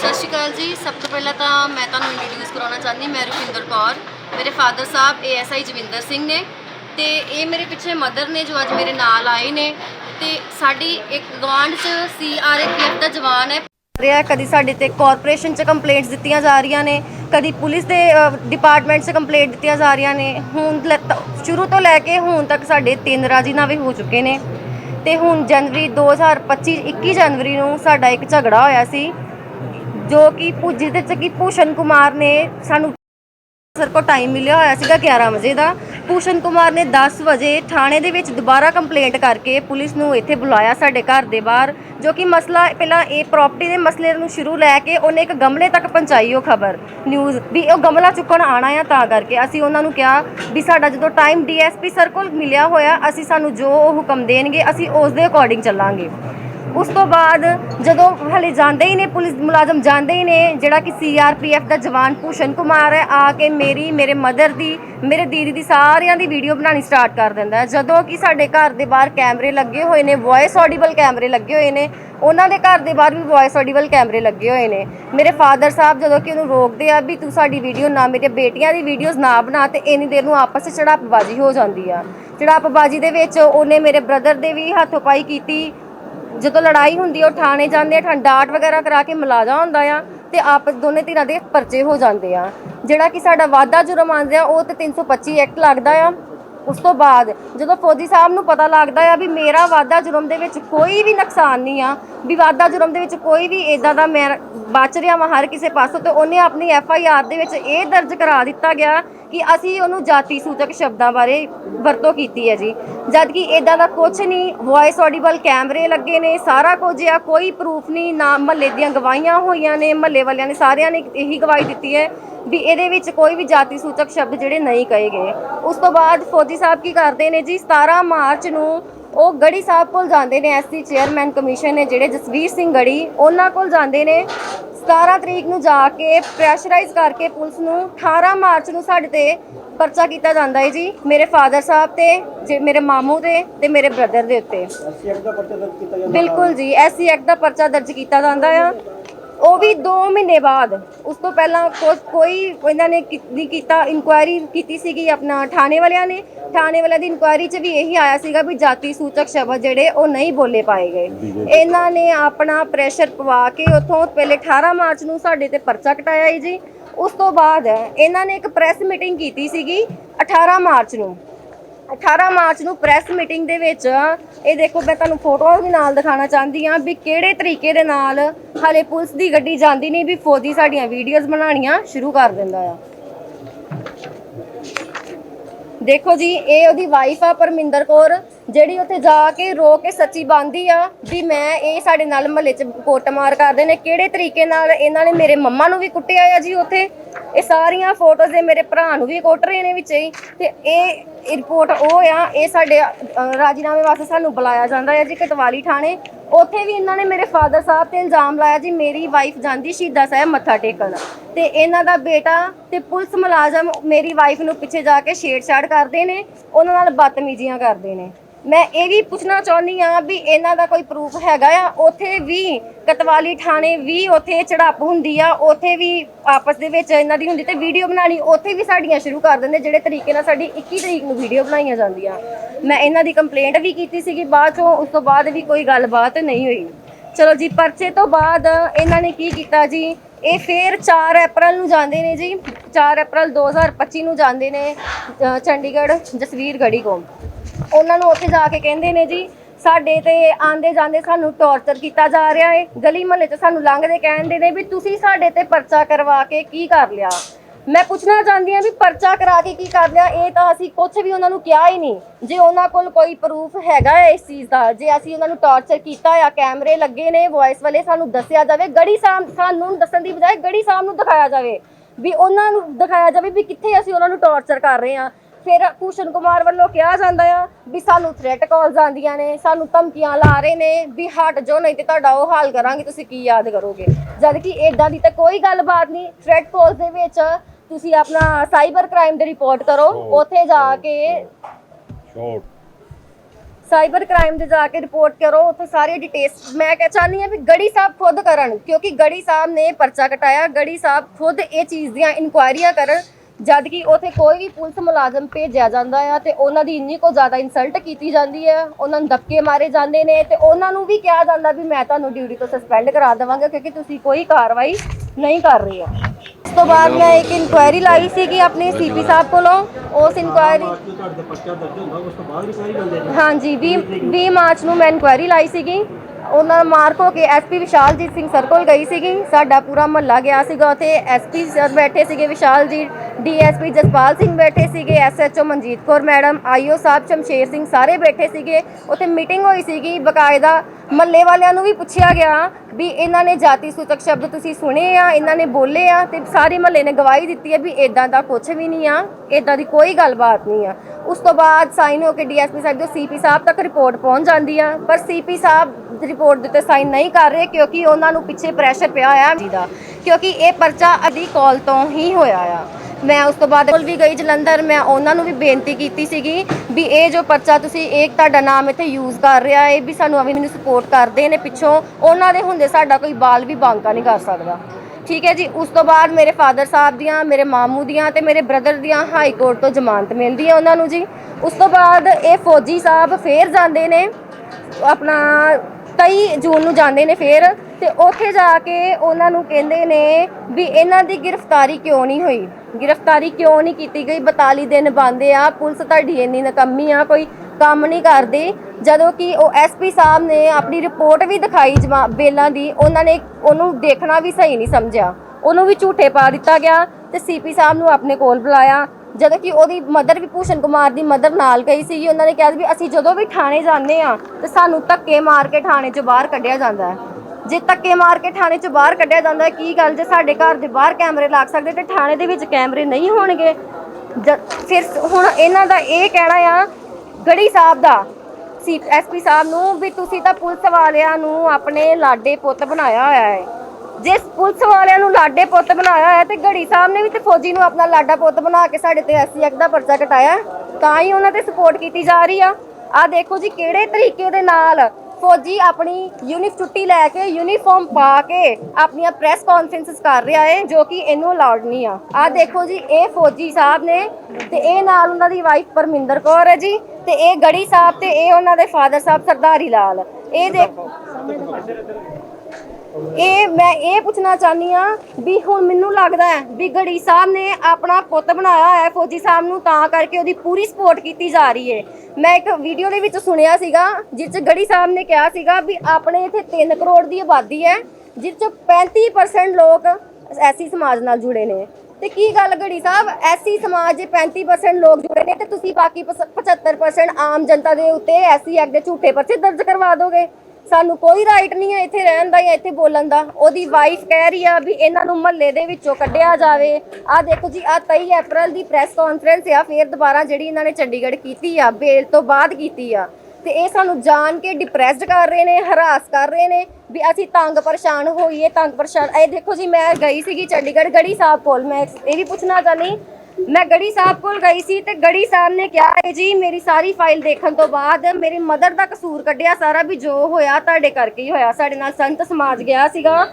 ਸਤਿ ਸ਼੍ਰੀ ਅਕਾਲ ਜੀ। ਸਭ ਤੋਂ ਪਹਿਲਾਂ ਤਾਂ ਮੈਂ ਤੁਹਾਨੂੰ ਇੰਟਰੋਡਿਊਸ ਕਰਾਉਣਾ ਚਾਹੁੰਦੀ ਮੈਂ ਰੁਪਿੰਦਰ ਕੌਰ। ਮੇਰੇ ਫਾਦਰ ਸਾਹਿਬ ਏਐਸਆਈ ਜਵਿੰਦਰ ਸਿੰਘ ਨੇ ਤੇ ਇਹ ਮੇਰੇ ਪਿੱਛੇ ਮਦਰ ਨੇ ਜੋ ਅੱਜ ਮੇਰੇ ਨਾਲ ਆਏ ਨੇ ਤੇ ਸਾਡੀ ਇੱਕ ਗਵਾਂਢ ਚ ਸੀਆਰਪੀਐਫ ਦਾ ਜਵਾਨ ਹੈ। ਰਿਹਾ ਕਦੀ ਸਾਡੇ ਤੇ ਕਾਰਪੋਰੇਸ਼ਨ ਚ ਕੰਪਲੇਂਟਸ ਦਿੱਤੀਆਂ ਜਾ ਰਹੀਆਂ ਨੇ, ਕਦੀ ਪੁਲਿਸ ਦੇ ਡਿਪਾਰਟਮੈਂਟ ਚ ਕੰਪਲੇਂਟ ਦਿੱਤੀਆਂ ਜਾ ਰਹੀਆਂ ਨੇ। ਹੁਣ ਲੈ- ਤ- ਸ਼ੁਰੂ ਤੋਂ ਲੈ ਕੇ ਹੁਣ ਤੱਕ ਸਾਡੇ ਤਿੰਨ ਰਾਜੀਨਾਮੇ ਹੋ ਚੁੱਕੇ ਨੇ ਤੇ ਹੁਣ ਜਨਵਰੀ 2025 21 ਜਨਵਰੀ ਨੂੰ ਸਾਡਾ ਇੱਕ ਝਗੜਾ ਹੋਇਆ ਸੀ। ਜੋ ਕਿ ਭੁ- ਜਿਹਦੇ ਚ ਕਿ ਭੂਸ਼ਣ ਕੁਮਾਰ ਨੇ ਸਾਨੂੰ ਸਰ ਕੋ ਟਾਈਮ ਮਿਲਿਆ ਹੋਇਆ ਸੀਗਾ 11 ਵਜੇ ਦਾ। ਭੂਸ਼ਣ ਕੁਮਾਰ ਨੇ 10 ਵਜੇ ਥਾਣੇ ਦੇ ਵਿੱਚ ਦੁਬਾਰਾ ਕੰਪਲੇਂਟ ਕਰਕੇ ਪੁਲਿਸ ਨੂੰ ਇੱਥੇ ਬੁਲਾਇਆ ਸਾਡੇ ਘਰ ਦੇ ਬਾਹਰ, ਜੋ ਕਿ ਮਸਲਾ ਪਹਿਲਾਂ ਇਹ ਪ੍ਰਾਪਰਟੀ ਦੇ ਮਸਲੇ ਨੂੰ ਸ਼ੁਰੂ ਲੈ ਕੇ ਉਹਨੇ ਇੱਕ ਗਮਲੇ ਤੱਕ ਪਹੁੰਚਾਈ ਉਹ ਖਬਰ ਨਿਊਜ਼ ਵੀ ਉਹ ਗਮਲਾ ਚੁੱਕਣ ਆਣਾ ਆ ਤਾਂ ਕਰਕੇ ਅਸੀਂ ਉਹਨਾਂ ਨੂੰ ਕਿਹਾ ਵੀ ਸਾਡਾ ਜਦੋਂ ਟਾਈਮ ਡੀਐਸਪੀ ਸਰ ਕੋਲ ਮਿਲਿਆ ਹੋਇਆ, ਅਸੀਂ ਸਾਨੂੰ ਜੋ ਉਹ ਹੁਕਮ ਦੇਣਗੇ, ਅਸੀਂ ਉਸ ਦੇ ਅਕੋਰਡਿੰਗ ਚੱਲਾਂਗੇ। ਉਸ ਤੋਂ ਬਾਅਦ ਜਦੋਂ ਹਲੇ ਜਾਂਦੇ ਹੀ ਨੇ ਪੁਲਿਸ ਮੁਲਾਜ਼ਮ ਜਾਂਦੇ ਹੀ ਨੇ, ਜਿਹੜਾ ਕਿ ਸੀਆਰਪੀਐਫ ਦਾ ਜਵਾਨ ਭੂਸ਼ਣ ਕੁਮਾਰ ਹੈ, ਆ ਕੇ ਮੇਰੀ, ਮੇਰੇ ਮਦਰ ਦੀ, ਮੇਰੇ ਦੀਦੀ ਦੀ ਸਾਰਿਆਂ ਦੀ ਵੀਡੀਓ ਬਣਾਉਣੀ ਸਟਾਰਟ ਕਰ ਦਿੰਦਾ ਜਦੋਂ ਕਿ ਸਾਡੇ ਘਰ ਦੇ ਬਾਹਰ ਕੈਮਰੇ ਲੱਗੇ ਹੋਏ ਨੇ ਵੌਇਸ ਆਡੀਬਲ ਕੈਮਰੇ ਲੱਗੇ ਹੋਏ ਨੇ, ਉਹਨਾਂ ਦੇ ਘਰ ਦੇ ਬਾਹਰ ਵੀ ਵੌਇਸ ਆਡੀਬਲ ਕੈਮਰੇ ਲੱਗੇ ਹੋਏ ਨੇ। ਮੇਰੇ ਫਾਦਰ ਸਾਹਿਬ ਜਦੋਂ ਕਿ ਉਹਨੂੰ ਰੋਕਦੇ ਆ ਵੀ ਤੂੰ ਸਾਡੀ ਵੀਡੀਓ ਨਾ, ਮੇਰੇ ਬੇਟੀਆਂ ਦੀ ਵੀਡੀਓਜ਼ ਨਾ ਬਣਾ ਤੇ ਇੰਨੀ ਦੇਰ ਨੂੰ ਆਪਸ ਵਿੱਚ ਝੜਪਬਾਜ਼ੀ ਹੋ ਜਾਂਦੀ ਆ। ਝੜਪਬਾਜ਼ੀ ਦੇ ਵਿੱਚ ਉਹਨੇ ਮੇਰੇ ਬ੍ਰਦਰ ਦੇ ਵੀ ਹੱਥੋਂ ਪਾਈ ਕੀਤੀ ਜਦੋਂ ਲੜਾਈ ਹੁੰਦੀ ਉਹ ਥਾਣੇ ਜਾਂਦੇ ਆ ਠੰਡਾਟ ਵਗੈਰਾ ਕਰਾ ਕੇ ਮਲਾਜਾ ਹੁੰਦਾ ਆ ਤੇ ਆਪਸ ਦੋਨੇ ਧਿਰਾਂ ਦੇ ਪਰਚੇ ਹੋ ਜਾਂਦੇ ਆ। ਜਿਹੜਾ ਕਿ ਸਾਡਾ ਵਾਅਦਾ ਜੁਰਮ ਆਉਂਦੇ ਆ, ਉਹ ਤੇ 325 ਐਕਟ ਲੱਗਦਾ ਆ। ਉਸ ਤੋਂ ਬਾਅਦ ਜਦੋਂ ਫੌਜੀ ਸਾਹਿਬ ਨੂੰ ਪਤਾ ਲੱਗਦਾ ਆ ਵੀ ਮੇਰਾ ਵਾਅਦਾ ਜੁਰਮ ਦੇ ਵਿੱਚ ਕੋਈ ਵੀ ਨੁਕਸਾਨ ਨਹੀਂ ਆ, ਵੀ ਵਾਅਦਾ ਜੁਰਮ ਦੇ ਵਿੱਚ ਕੋਈ ਵੀ ਇਦਾਂ ਦਾ ਮੈਂ ਬਚ ਰਿਹਾ ਵਾ ਹਰ ਕਿਸੇ ਪਾਸੋਂ, ਤੇ ਉਹਨੇ ਆਪਣੀ ਐਫ ਆਈ ਆਰ ਦੇ ਵਿੱਚ ਇਹ ਦਰਜ ਕਰਾ ਦਿੱਤਾ ਗਿਆ ਕਿ ਅਸੀਂ ਉਹਨੂੰ ਜਾਤੀ ਸੂਚਕ ਸ਼ਬਦਾਂ ਬਾਰੇ ਵਰਤੋਂ ਕੀਤੀ ਹੈ ਜੀ। ਜਦ ਕਿ ਇਦਾਂ ਦਾ ਕੁਝ ਨਹੀਂ ਵੌਇਸ ਆਡੀਬਲ ਕੈਮਰੇ ਲੱਗੇ ਨੇ, ਸਾਰਾ ਕੁਝ ਆ, ਕੋਈ ਪ੍ਰੂਫ ਨਹੀਂ, ਨਾ ਮਹੱਲੇ ਦੀਆਂ ਗਵਾਹੀਆਂ ਹੋਈਆਂ ਨੇ, ਮਹੱਲੇ ਵਾਲਿਆਂ ਨੇ ਸਾਰਿਆਂ ਨੇ ਇਹੀ ਗਵਾਹੀ ਦਿੱਤੀ ਹੈ ਵੀ ਇਹਦੇ ਵਿੱਚ ਕੋਈ ਵੀ ਜਾਤੀ ਸੂਚਕ ਸ਼ਬਦ ਜਿਹੜੇ ਨਹੀਂ ਕਹੇ ਗਏ। ਉਸ ਤੋਂ ਬਾਅਦ ਫੌਜੀ ਸਾਹਿਬ ਕੀ ਕਰਦੇ ਨੇ ਜੀ 17 ਮਾਰਚ ਨੂੰ ਉਹ ਗੜੀ ਸਾਹਿਬ ਕੋਲ ਜਾਂਦੇ ਨੇ ਐਸਸੀ ਚੇਅਰਮੈਨ ਕਮਿਸ਼ਨ ਨੇ ਜਿਹੜੇ ਜਸਵੀਰ ਸਿੰਘ ਗੜੀ ਉਹਨਾਂ ਕੋਲ ਜਾਂਦੇ ਨੇ। 17 ਤਰੀਕ ਨੂੰ ਜਾ ਕੇ ਪ੍ਰੈਸ਼ਰਾਈਜ਼ ਕਰਕੇ ਪੁਲਿਸ ਨੂੰ 18 ਮਾਰਚ ਨੂੰ ਸਾਡੇ ਤੇ ਪਰਚਾ ਕੀਤਾ ਜਾਂਦਾ ਹੈ ਜੀ ਮੇਰੇ ਫਾਦਰ ਸਾਹਿਬ ਤੇ ਜੇ ਮੇਰੇ ਮਾਮੂ ਤੇ ਤੇ ਮੇਰੇ ਬ੍ਰਦਰ ਦੇ ਉੱਤੇ। ਐਸਸੀ ਐਕਟ ਦਾ ਪਰਚਾ ਦਰਜ ਕੀਤਾ ਜਾਂਦਾ ਬਿਲਕੁਲ ਜੀ ਐਸਸੀ ਐਕਟ ਦਾ ਪਰਚਾ ਦਰਜ ਕੀਤਾ ਜਾਂਦਾ ਆ। ਉਹ ਵੀ 2 ਮਹੀਨੇ ਬਾਅਦ। ਉਸ ਤੋਂ ਪਹਿਲਾਂ ਕੋ- ਕੋਈ ਇਹਨਾਂ ਨੇ ਕੀ- ਨਹੀਂ ਕੀਤਾ ਇਨਕੁਆਇਰੀ ਕੀਤੀ ਸੀਗੀ ਆਪਣਾ ਥਾਣੇ ਵਾਲਿਆਂ ਨੇ। ਥਾਣੇ ਵਾਲਿਆਂ ਦੀ ਇਨਕੁਆਇਰੀ 'ਚ ਵੀ ਇਹੀ ਆਇਆ ਸੀਗਾ ਵੀ ਜਾਤੀ ਸੂਚਕ ਸ਼ਬਦ ਜਿਹੜੇ ਉਹ ਨਹੀਂ ਬੋਲੇ ਪਾਏ ਗਏ। ਇਹਨਾਂ ਨੇ ਆਪਣਾ ਪ੍ਰੈਸ਼ਰ ਪਵਾ ਕੇ ਉਥੋਂ ਪਹਿਲੇ 18 ਮਾਰਚ ਨੂੰ ਸਾਡੇ ਤੇ ਪਰਚਾ ਕਟਾਇਆ ਜੀ। ਉਸ ਤੋਂ ਬਾਅਦ ਇਹਨਾਂ ਨੇ ਇੱਕ ਪ੍ਰੈਸ ਮੀਟਿੰਗ ਕੀਤੀ ਸੀਗੀ 18 ਮਾਰਚ ਨੂੰ। 18 ਮਾਰਚ ਨੂੰ ਪ੍ਰੈਸ ਮੀਟਿੰਗ ਦੇ ਵਿੱਚ, ਇਹ ਦੇਖੋ ਮੈਂ ਤੁਹਾਨੂੰ ਫੋਟੋਆਂ ਵੀ ਨਾਲ ਦਿਖਾਉਣਾ ਚਾਹੁੰਦੀ ਆ ਵੀ ਕਿਹੜੇ ਤਰੀਕੇ ਦੇ ਨਾਲ ਹਾਲੇ ਪੁਲਿਸ ਦੀ ਗੱਡੀ ਜਾਂਦੀ ਨਹੀਂ, ਵੀ ਫੌਜੀ ਸਾਡੀਆਂ ਵੀਡੀਓਜ਼ ਬਣਾਉਣੀਆਂ ਸ਼ੁਰੂ ਕਰ ਦਿੰਦਾ ਆ। ਦੇਖੋ ਜੀ, ਇਹ ਉਹਦੀ ਵਾਈਫ ਆ ਪਰਮਿੰਦਰ ਕੌਰ। ਜਿਹੜੀ ਉੱਥੇ ਜਾ ਕੇ ਰੋ ਕੇ ਸੱਚੀ ਬੰਦੀ ਆ ਵੀ ਮੈਂ ਇਹ ਸਾਡੇ ਨਾਲ ਮਹੱਲੇ 'ਚ ਕੁੱਟਮਾਰ ਕਰਦੇ ਨੇ। ਕਿਹੜੇ ਤਰੀਕੇ ਨਾਲ ਇਹਨਾਂ ਨੇ ਮੇਰੇ ਮੰਮਾ ਨੂੰ ਵੀ ਕੁੱਟਿਆ ਆ ਜੀ ਉੱਥੇ? ਇਹ ਸਾਰੀਆਂ ਫੋਟੋਜ਼ ਦੇ ਮੇਰੇ ਭਰਾ ਨੂੰ ਵੀ ਕੁੱਟ ਰਹੇ ਨੇ ਵਿੱਚ ਹੀ। ਤੇ ਇਹ ਰਿਪੋਰਟ ਉਹ ਆ, ਇਹ ਸਾਡੇ ਰਾਜੀਨਾਮੇ ਵਾਸਤੇ ਸਾਨੂੰ ਬੁਲਾਇਆ ਜਾਂਦਾ ਹੈ ਜੀ ਕਤਵਾਲੀ ਥਾਣੇ। ਉੱਥੇ ਵੀ ਇਹਨਾਂ ਨੇ ਮੇਰੇ ਫਾਦਰ ਸਾਹਿਬ ਤੇ ਇਲਜ਼ਾਮ ਲਾਇਆ ਜੀ, ਮੇਰੀ ਵਾਈਫ ਜਾਂਦੀ ਸ਼ਹੀਦਾਂ ਸਾਹਿਬ ਮੱਥਾ ਟੇਕਣ। ਤੇ ਇਹਨਾਂ ਦਾ ਬੇਟਾ ਤੇ ਪੁਲਿਸ ਮੁਲਾਜ਼ਮ ਮੇਰੀ ਵਾਈਫ ਨੂੰ ਪਿੱਛੇ ਜਾ ਕੇ ਛੇੜਛਾੜ ਕਰਦੇ ਨੇ, ਉਹਨਾਂ ਨਾਲ ਬਦਤਮੀਜ਼ੀਆਂ ਕਰਦੇ ਨੇ। ਮੈਂ ਇਹ ਵੀ ਪੁੱਛਣਾ ਚਾਹੁੰਦੀ ਆ ਵੀ ਇਹਨਾਂ ਦਾ ਕੋਈ ਪ੍ਰੂਫ ਹੈਗਾ ਆ? ਉੱਥੇ ਵੀ ਕਤਵਾਲੀ ਥਾਣੇ ਵੀ ਉੱਥੇ ਝੜਪ ਹੁੰਦੀ ਆ, ਉੱਥੇ ਵੀ ਆਪਸ ਦੇ ਵਿੱਚ ਇਹਨਾਂ ਦੀ ਹੁੰਦੀ ਤੇ ਵੀਡੀਓ ਬਣਾਣੀ ਉੱਥੇ ਵੀ ਸਾਡੀਆਂ ਸ਼ੁਰੂ ਕਰ ਦਿੰਦੇ, ਜਿਹੜੇ ਤਰੀਕੇ ਨਾਲ ਸਾਡੀ 21 ਤਰੀਕ ਨੂੰ ਵੀਡੀਓ ਬਣਾਈਆਂ ਜਾਂਦੀਆਂ। ਮੈਂ ਇਹਨਾਂ ਦੀ ਕੰਪਲੇਂਟ ਵੀ ਕੀਤੀ ਸੀਗੀ, ਬਾਅਦ ਚੋਂ ਉਸ ਤੋਂ ਬਾਅਦ ਵੀ ਕੋਈ ਗੱਲਬਾਤ ਨਹੀਂ ਹੋਈ। ਚਲੋ ਜੀ, ਪਰਚੇ ਤੋਂ ਬਾਅਦ ਇਹਨਾਂ ਨੇ ਕੀ ਕੀਤਾ ਜੀ? ਇਹ ਫੇਰ 4 ਅਪ੍ਰੈਲ ਨੂੰ ਜਾਂਦੇ ਨੇ ਜੀ। 4 ਅਪ੍ਰੈਲ 2025 ਨੂੰ ਜਾਂਦੇ ਨੇ ਅ, ਚੰਡੀਗੜ੍ਹ ਜਸਵੀਰ ਗੜੀ ਕੋਲ ਉਹਨਾਂ ਨੂੰ ਉੱਥੇ ਜਾ ਕੇ ਕਹਿੰਦੇ ਨੇ ਜੀ ਸਾਡੇ ਤੇ ਆਂਦੇ ਜਾਂਦੇ ਸਾਨੂੰ ਟੌਰਚਰ ਕੀਤਾ ਜਾ ਰਿਹਾ ਹੈ ਗਲੀ ਮਹੱਲੇ 'ਚ ਸਾਨੂੰ ਲੰਘਦੇ ਕਹਿੰਦੇ ਨੇ ਵੀ ਤੁਸੀਂ ਸਾਡੇ ਤੇ ਪਰਚਾ ਕਰਵਾ ਕੇ ਕੀ ਕਰ ਲਿਆ? ਮੈਂ ਪੁੱਛਣਾ ਚਾਹੁੰਦੀ ਹਾਂ ਵੀ ਪਰਚਾ ਕਰਾ ਕੇ ਕੀ ਕਰ ਲਿਆ ਇਹ ਤਾਂ ਅਸੀਂ ਕੁਝ ਵੀ ਉਹਨਾਂ ਨੂੰ ਕਿਹਾ ਹੀ ਨਹੀਂ। ਜੇ ਉਹਨਾਂ ਕੋਲ ਕੋਈ ਪ੍ਰੂਫ ਹੈਗਾ ਹੈ ਇਸ ਚੀਜ਼ ਦਾ, ਜੇ ਅਸੀਂ ਉਹਨਾਂ ਨੂੰ ਟੌਰਚਰ ਕੀਤਾ ਆ, ਕੈਮਰੇ ਲੱਗੇ ਨੇ ਵੌਇਸ ਵਾਲੇ ਸਾਨੂੰ ਦੱਸਿਆ ਜਾਵੇ, ਗੜੀ ਸਾਹਿਬ ਸਾਨੂੰ ਦੱਸਣ ਦੀ ਬਜਾਏ ਗੜੀ ਸਾਹਿਬ ਨੂੰ ਦਿਖਾਇਆ ਜਾਵੇ, ਵੀ ਉਹਨਾਂ ਨੂੰ ਦਿਖਾਇਆ ਜਾਵੇ ਵੀ ਕਿੱਥੇ ਅਸੀਂ ਉਹਨਾਂ ਨੂੰ ਟੌਰਚਰ ਕਰ ਰਹੇ ਹਾਂ ਫਿਰ ਭੂਸ਼ਣ ਕੁਮਾਰ ਵੱਲੋਂ ਕਿਹਾ ਜਾਂਦਾ ਆ ਵੀ ਸਾਨੂੰ ਥ੍ਰੈਟ ਕਾਲਸ ਆਉਂਦੀਆਂ ਨੇ, ਸਾਨੂੰ ਧਮਕੀਆਂ ਲਾ ਰਹੇ ਨੇ, ਵੀ ਹਟ ਜੋ ਨਹੀਂ ਤੇ ਤੁਹਾਡਾ ਉਹ ਹਾਲ ਕਰਾਂਗੇ, ਤੁਸੀਂ ਕੀ ਯਾਦ ਕਰੋਗੇ? ਜਦ ਕਿ ਇਦਾਂ ਦੀ ਤਾਂ ਕੋਈ ਗੱਲਬਾਤ ਨਹੀਂ ਥ੍ਰੈਟ ਕਾਲਸ ਦੇ ਵਿੱਚ ਤੁਸੀਂ ਆਪਣਾ ਸਾਈਬਰ ਕ੍ਰਾਈਮ ਦੇ ਰਿਪੋਰਟ ਕਰੋ ਉੱਥੇ ਜਾ ਕੇ ਸ਼ੋਰਟ ਸਾਈਬਰ ਕ੍ਰਾਈਮ ਤੇ ਜਾ ਕੇ ਰਿਪੋਰਟ ਕਰੋ ਉੱਥੇ ਸਾਰੀ ਡਿਟੇਲਸ ਮੈਂ ਕਹਿ ਚਾਹਨੀ ਹਾਂ ਵੀ ਗੜੀ ਸਾਹਿਬ ਖੁਦ ਕਰਨ ਕਿਉਂਕਿ ਗੜੀ ਸਾਹਿਬ ਨੇ ਪਰਚਾ ਕਟਾਇਆ ਗੜੀ ਸਾਹਿਬ ਖੁਦ ਇਹ ਚੀਜ਼ ਦੀਆਂ ਇਨਕੁਆਇਰੀਆਂ ਕਰਨ ਜਦ ਕਿ ਉਥੇ ਕੋਈ ਵੀ ਪੁਲਿਸ ਮੁਲਾਜ਼ਮ ਭੇਜਿਆ ਜਾਂਦਾ ਆ ਤੇ ਉਹਨਾਂ ਦੀ ਇੰਨੀ ਕੋ ਜ਼ਿਆਦਾ ਇਨਸਲਟ ਕੀਤੀ ਜਾਂਦੀ ਹੈ ਉਹਨਾਂ ਨੂੰ ਧੱਕੇ ਮਾਰੇ ਜਾਂਦੇ ਨੇ ਤੇ ਉਹਨਾਂ ਨੂੰ ਵੀ ਕਿਹਾ ਜਾਂਦਾ ਵੀ ਮੈਂ ਤੁਹਾਨੂੰ ਡਿਊਟੀ ਤੋਂ ਸਸਪੈਂਡ ਕਰਾ ਦੇਵਾਂਗਾ ਕਿਉਂਕਿ ਤੁਸੀਂ ਕੋਈ ਕਾਰਵਾਈ ਨਹੀਂ ਕਰ ਰਹੇ ਹੋ। ਉਸ ਤੋਂ ਬਾਅਦ ਮੈਂ ਇੱਕ ਇਨਕੁਆਇਰੀ ਲਾਈ ਸੀਗੀ ਆਪਣੇ ਸੀਪੀ ਸਾਹਿਬ ਕੋਲੋਂ। ਉਸ ਇਨਕੁਆਇਰੀ ਹਾਂਜੀ 20 20 ਮਾਰਚ ਨੂੰ ਮੈਂ ਇਨਕੁਆਇਰੀ ਲਾਈ ਸੀਗੀ। ਉਹਨਾਂ ਮਾਰਕ ਹੋ ਕੇ ਐਸਪੀ ਵਿਸ਼ਾਲਜੀਤ ਸਿੰਘ ਸਰ ਕੋਲ ਗਈ ਸੀਗੀ। ਸਾਡਾ ਪੂਰਾ ਮਹੱਲਾ ਗਿਆ ਸੀਗਾ ਉੱਥੇ। ਐਸਪੀ ਸਰ ਬੈਠੇ ਸੀਗੇ ਵਿਸ਼ਾਲ ਜੀ ਡੀਐਸਪੀ ਜਸਪਾਲ ਸਿੰਘ ਬੈਠੇ ਸੀਗੇ SHO Manjit Kaur madam IO sahib Shamsher Singh ਸਾਰੇ ਬੈਠੇ ਸੀਗੇ। ਉੱਥੇ ਮੀਟਿੰਗ ਹੋਈ ਸੀਗੀ ਬਕਾਇਦਾ। ਮਹੱਲੇ ਵਾਲਿਆਂ ਨੂੰ ਵੀ ਪੁੱਛਿਆ ਗਿਆ ਵੀ ਇਹਨਾਂ ਨੇ ਜਾਤੀ ਸੂਚਕ ਸ਼ਬਦ ਤੁਸੀਂ ਸੁਣੇ ਆ, ਇਹਨਾਂ ਨੇ ਬੋਲੇ ਆ ਤੇ ਸਾਰੇ ਮਹੱਲੇ ਨੇ ਗਵਾਹੀ ਦਿੱਤੀ ਹੈ ਵੀ ਇਦਾਂ ਦਾ ਕੁਝ ਵੀ ਨਹੀਂ ਆ ਇਦਾਂ ਦੀ ਕੋਈ ਗੱਲਬਾਤ ਨਹੀਂ ਆ। ਉਸ ਤੋਂ ਬਾਅਦ ਸਾਈਨ ਹੋ ਕੇ ਡੀਐਸਪੀ ਸਾਹਿਬ ਦੇ ਸੀਪੀ ਸਾਹਿਬ ਤੱਕ ਰਿਪੋਰਟ ਪਹੁੰਚ ਜਾਂਦੀ ਆ, ਪਰ ਸੀਪੀ ਸਾਹਿਬ ਰਿਪੋਰਟ ਦੇ ਉੱਤੇ ਸਾਈਨ ਨਹੀਂ ਕਰ ਰਹੇ ਕਿਉਂਕਿ ਉਹਨਾਂ ਨੂੰ ਪਿੱਛੇ ਪ੍ਰੈਸ਼ਰ ਪਿਆ ਹੋਇਆ ਜੀ ਦਾ, ਕਿਉਂਕਿ ਇਹ ਪਰਚਾ ਅਦੀ ਕਾਲ ਤੋਂ ਹੀ ਹੋਇਆ ਆ। ਮੈਂ ਉਸ ਤੋਂ ਬਾਅਦ ਕੋਲ ਵੀ ਗਈ ਜਲੰਧਰ, ਮੈਂ ਉਹਨਾਂ ਨੂੰ ਵੀ ਬੇਨਤੀ ਕੀਤੀ ਸੀਗੀ ਵੀ ਇਹ ਜੋ ਪਰਚਾ ਤੁਸੀਂ ਇੱਕ ਤੁਹਾਡਾ ਨਾਮ ਇੱਥੇ ਯੂਜ਼ ਕਰ ਰਿਹਾ ਹੈ ਵੀ ਸਾਨੂੰ ਅਵੀ ਮੈਨੂੰ ਸਪੋਰਟ ਕਰਦੇ ਨੇ ਪਿੱਛੋਂ। ਉਹਨਾਂ ਦੇ ਹੁੰਦੇ ਸਾਡਾ ਕੋਈ ਬਾਲ ਵੀ ਬਾਂਕਾ ਨਹੀਂ ਕਰ ਸਕਦਾ। ਠੀਕ ਹੈ ਜੀ, ਉਸ ਤੋਂ ਬਾਅਦ ਮੇਰੇ ਫਾਦਰ ਸਾਹਿਬ ਦੀਆਂ, ਮੇਰੇ ਮਾਮੂ ਦੀਆਂ ਤੇ ਮੇਰੇ ਬ੍ਰਦਰ ਦੀਆਂ ਹਾਈ ਕੋਰਟ ਤੋਂ ਜ਼ਮਾਨਤ ਮਿਲਦੀ ਹੈ ਉਹਨਾਂ ਨੂੰ ਜੀ। ਉਸ ਤੋਂ ਬਾਅਦ ਇਹ ਫੌਜੀ ਸਾਹਿਬ ਫੇਰ ਜਾਂਦੇ ਨੇ, ਆਪਣਾ 23 ਜੂਨ ਨੂੰ ਜਾਂਦੇ ਨੇ ਫੇਰ ਤੇ ਉੱਥੇ ਜਾ ਕੇ ਉਹਨਾਂ ਨੂੰ ਕਹਿੰਦੇ ਨੇ ਵੀ ਇਹਨਾਂ ਦੀ ਗ੍ਰਿਫਤਾਰੀ ਕਿਉਂ ਨਹੀਂ ਹੋਈ? ਗ੍ਰਿਫਤਾਰੀ ਕਿਉਂ ਨਹੀਂ ਕੀਤੀ ਗਈ? 42 ਦਿਨ ਬੰਦੇ ਆ, ਪੁਲਿਸ ਤੁਹਾਡੀ ਇੰਨੀ ਨਕਮੀ ਆ, ਕੋਈ ਕੰਮ ਨਹੀਂ ਕਰਦੀ। ਜਦੋਂ ਕਿ ਉਹ ਐਸਪੀ ਸਾਹਿਬ ਨੇ ਆਪਣੀ ਰਿਪੋਰਟ ਵੀ ਦਿਖਾਈ ਜਮਾ ਬੇਲਾਂ ਦੀ, ਉਹਨਾਂ ਨੇ ਉਹਨੂੰ ਦੇਖਣਾ ਵੀ ਸਹੀ ਨਹੀਂ ਸਮਝਿਆ। ਉਹਨੂੰ ਵੀ ਝੂਠੇ ਪਾ ਦਿੱਤਾ ਗਿਆ ਤੇ ਸੀਪੀ ਸਾਹਿਬ ਨੂੰ ਆਪਣੇ ਕੋਲ ਬੁਲਾਇਆ। ਜਦੋਂ ਕਿ ਉਹਦੀ ਮਦਰ ਵੀ ਭੂਸ਼ਣ ਕੁਮਾਰ ਦੀ ਮਦਰ ਨਾਲ ਗਈ ਸੀਗੀ ਉਹਨਾਂ ਨੇ ਕਿਹਾ ਵੀ ਅਸੀਂ ਜਦੋਂ ਵੀ ਥਾਣੇ ਜਾਂਦੇ ਆ ਤੇ ਸਾਨੂੰ ਧੱਕੇ ਮਾਰ ਕੇ ਥਾਣੇ 'ਚੋਂ ਬਾਹਰ ਕੱਢਿਆ ਜਾਂਦਾ ਹੈ। ਜੇ ਧੱਕੇ ਮਾਰ ਕੇ ਥਾਣੇ 'ਚੋਂ ਬਾਹਰ ਕੱਢਿਆ ਜਾਂਦਾ ਹੈ, ਕੀ ਗੱਲ? ਜੇ ਸਾਡੇ ਘਰ ਦੇ ਬਾਹਰ ਕੈਮਰੇ ਲੱਗ ਸਕਦੇ ਤੇ ਥਾਣੇ ਦੇ ਵਿੱਚ ਕੈਮਰੇ ਨਹੀਂ ਹੋਣਗੇ। ਜ- ਫਿਰ ਹੁਣ ਇਹਨਾਂ ਦਾ ਇਹ ਕਹਿਣਾ ਆ ਗੜੀ ਸਾਹਿਬ ਦਾ ਸੀ ਐਸਪੀ ਸਾਹਿਬ ਨੂੰ ਵੀ ਤੁਸੀਂ ਤਾਂ ਪੁਲਿਸ ਵਾਲਿਆਂ ਨੂੰ ਆਪਣੇ ਲਾਡੇ ਪੁੱਤ ਬਣਾਇਆ ਹੋਇਆ ਹੈ। ਜੇ ਪੁਲਿਸ ਵਾਲਿਆਂ ਨੂੰ ਲਾਡੇ ਪੁੱਤ ਬਣਾਇਆ ਹੋਇਆ ਤੇ ਗੜੀ ਸਾਹਿਬ ਨੇ ਵੀ ਤੇ ਫੌਜੀ ਨੂੰ ਆਪਣਾ ਲਾਡਾ ਪੁੱਤ ਬਣਾ ਕੇ ਸਾਡੇ ਤੇ ਐਸਸੀ ਐਕਟ ਦਾ ਪਰਚਾ ਕਟਾਇਆ, ਤਾਂ ਹੀ ਉਹਨਾਂ ਤੇ ਸਪੋਰਟ ਕੀਤੀ ਜਾ ਰਹੀ ਆ। ਆ ਦੇਖੋ ਜੀ ਕਿਹੜੇ ਤਰੀਕੇ ਦੇ ਨਾਲ ਫੌਜੀ ਆਪਣੀ ਯੂਨੀਫ ਛੁੱਟੀ ਲੈ ਕੇ ਯੂਨੀਫਾਰਮ ਪਾ ਕੇ ਆਪਣੀਆਂ ਪ੍ਰੈਸ ਕਾਨਫਰੰਸਸ ਕਰ ਰਿਹਾ ਹੈ ਜੋ ਕਿ ਇਹਨੂੰ ਅਲਾਉਡ ਨਹੀਂ ਆ। ਆ ਦੇਖੋ ਜੀ, ਇਹ ਫੌਜੀ ਸਾਹਿਬ ਨੇ ਤੇ ਇਹ ਨਾਲ ਉਹਨਾਂ ਦੀ ਵਾਈਫ ਪਰਮਿੰਦਰ ਕੌਰ ਹੈ ਜੀ, ਤੇ ਇਹ ਗੜੀ ਸਾਹਿਬ ਤੇ ਇਹ ਉਹਨਾਂ ਦੇ ਫਾਦਰ ਸਾਹਿਬ ਸਰਦਾਰੀ ਲਾਲ। ਇਹ ਦੇਖੋ ਇਹ ਮੈਂ ਇਹ ਪੁੱਛਣਾ ਚਾਹਨੀ ਆ ਵੀ ਹੁਣ ਮੈਨੂੰ ਲੱਗਦਾ ਹੈ ਵੀ ਗੜੀ ਸਾਹਿਬ ਨੇ ਆਪਣਾ ਪੁੱਤ ਬਣਾਇਆ ਹੈ ਫੌਜੀ ਸਾਹਿਬ ਨੂੰ, ਤਾਂ ਕਰਕੇ ਉਹਦੀ ਪੂਰੀ ਸਪੋਰਟ ਕੀਤੀ ਜਾ ਰਹੀ ਹੈ। ਮੈਂ ਇੱਕ ਵੀਡੀਓ ਦੇ ਵਿੱਚ ਸੁਣਿਆ ਸੀਗਾ, ਜਿਸ 'ਚ ਗੜੀ ਸਾਹਿਬ ਨੇ ਕਿਹਾ ਸੀਗਾ ਵੀ ਆਪਣੇ ਇੱਥੇ 3 ਕਰੋੜ ਦੀ ਆਬਾਦੀ ਹੈ, ਜਿਸ 'ਚ 35% ਲੋਕ ਐਸੀ ਸਮਾਜ ਨਾਲ ਜੁੜੇ ਨੇ। ਤੇ ਕੀ ਗੱਲ ਗੜੀ ਸਾਹਿਬ? ਐਸੀ ਸਮਾਜ ਦੇ 35% ਲੋਕ ਜੁੜੇ ਨੇ ਤੇ ਤੁਸੀਂ ਬਾਕੀ ਪਸ- 75% ਆਮ ਜਨਤਾ ਦੇ ਉੱਤੇ ਐਸੀ ਐਕਟ ਦੇ ਝੂਠੇ ਪਰਚੇ ਦਰਜ ਕਰਵਾ ਦੋਗੇ। ਸਾਨੂੰ ਕੋਈ ਰਾਈਟ ਨਹੀਂ ਹੈ ਇੱਥੇ ਰਹਿਣ ਦਾ ਜਾਂ ਇੱਥੇ ਬੋਲਣ ਦਾ। ਉਹਦੀ ਵਾਈਫ ਕਹਿ ਰਹੀ ਆ ਵੀ ਇਹਨਾਂ ਨੂੰ ਮਹੱਲੇ ਦੇ ਵਿੱਚੋਂ ਕੱਢਿਆ ਜਾਵੇ। ਆ ਦੇਖੋ ਜੀ ਆ 23 ਅਪ੍ਰੈਲ ਦੀ ਪ੍ਰੈਸ ਕਾਨਫਰੰਸ ਆ, ਫੇਰ ਦੁਬਾਰਾ ਜਿਹੜੀ ਇਹਨਾਂ ਨੇ ਚੰਡੀਗੜ੍ਹ ਕੀਤੀ ਆ, ਬੇਲ ਤੋਂ ਬਾਅਦ ਕੀਤੀ ਆ। ਤੇ ਇਹ ਸਾਨੂੰ ਜਾਣ ਕੇ ਡਿਪਰੈਸਡ ਕਰ ਰਹੇ ਨੇ ਹਰਾਸ ਕਰ ਰਹੇ ਨੇ ਵੀ ਅਸੀਂ ਤੰਗ ਪਰੇਸ਼ਾਨ ਹੋਈਏ, ਤੰਗ ਪਰੇਸ਼ਾਨ ਇਹ ਦੇਖੋ ਜੀ, ਮੈਂ ਗਈ ਸੀਗੀ ਚੰਡੀਗੜ੍ਹ ਗੜੀ ਸਾਹਿਬ ਕੋਲ। ਮੈਂ ਇਹ ਵੀ ਪੁੱਛਣਾ ਚਾਹਨੀ ਮੈਂ ਗੜੀ ਸਾਹਿਬ ਕੋਲ ਗਈ ਸੀ ਤੇ ਗੜੀ ਸਾਹਿਬ ਨੇ ਕਿਹਾ ਹੈ ਜੀ ਮੇਰੀ ਸਾਰੀ ਫਾਈਲ ਦੇਖਣ ਤੋਂ ਬਾਅਦ ਮੇਰੀ ਮਦਰ ਦਾ ਕਸੂਰ ਕੱਢਿਆ ਸਾਰਾ ਵੀ ਜੋ ਹੋਇਆ ਤੁਹਾਡੇ ਕਰਕੇ ਹੀ ਹੋਇਆ ਸਾਡੇ ਨਾਲ ਸੰਤ ਸਮਾਜ ਗਿਆ ਸੀਗਾ